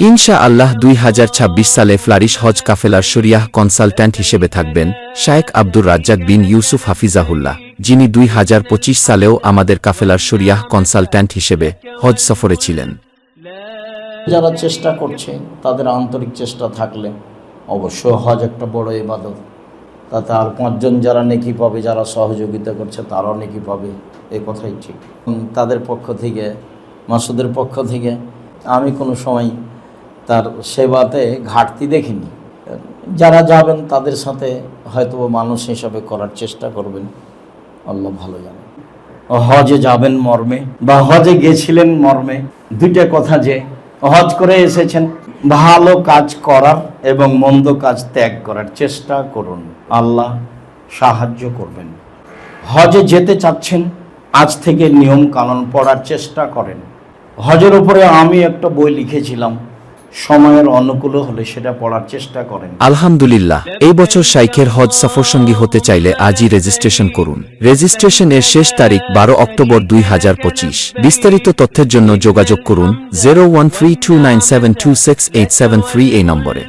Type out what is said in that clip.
ইনশা আল্লাহ দুই হাজার ছাব্বিশ সালে ফ্লারিশ হজ কাফেলার শরিয়াহ কনসালট্যান্ট হিসেবে থাকবেন শায়েক আব্দুর রাজ্জাক বিন ইউসুফ হাফিজাহুল্লাহ, যিনি দুই হাজার পঁচিশ সালেও আমাদের কাফেলার শরিয়াহ কনসালট্যান্ট হিসেবে হজ সফরে ছিলেন। যারা চেষ্টা করছে, তাদের আন্তরিক চেষ্টা থাকলে অবশ্য হজ একটা বড় ইবাদত। তাতে আর পাঁচজন যারা নেকি পাবে, যারা সহযোগিতা করছে, তারাও নেকি পাবে। এ কথাই ঠিক। তাদের পক্ষ থেকে, মাসুদের পক্ষ থেকে আমি কোনো সময় তার সেবাতে ঘাটতি দেখিনি। যারা যাবেন তাদের সাথে হয়তো মানুষ হিসাবে করার চেষ্টা করবেন। আল্লাহ ভালো জানে। হজে যাবেন মর্মে বা হজে গেছিলেন মর্মে। দুইটা কথা যে, হজ করে এসেছেন, ভালো কাজ করার এবং মন্দ কাজ ত্যাগ করার চেষ্টা করুন। আল্লাহ সাহায্য করবেন। হজে যেতে চাচ্ছেন, আজ থেকে নিয়ম কানুন পড়ার চেষ্টা করেন। হজের উপরে আমি একটা বই লিখেছিলাম সময়ের অনুকূল হলে সেটা পড়ার চেষ্টা করেন। আলহামদুলিল্লাহ, এই বছর শাইখের হজ সফরসঙ্গী হতে চাইলে আজই রেজিস্ট্রেশন করুন। রেজিস্ট্রেশন এর শেষ তারিখ বারো অক্টোবর দুই হাজার পঁচিশ। বিস্তারিত তথ্যের জন্য যোগাযোগ করুন, zero one three two nine seven two six eight seven three এই নম্বরে।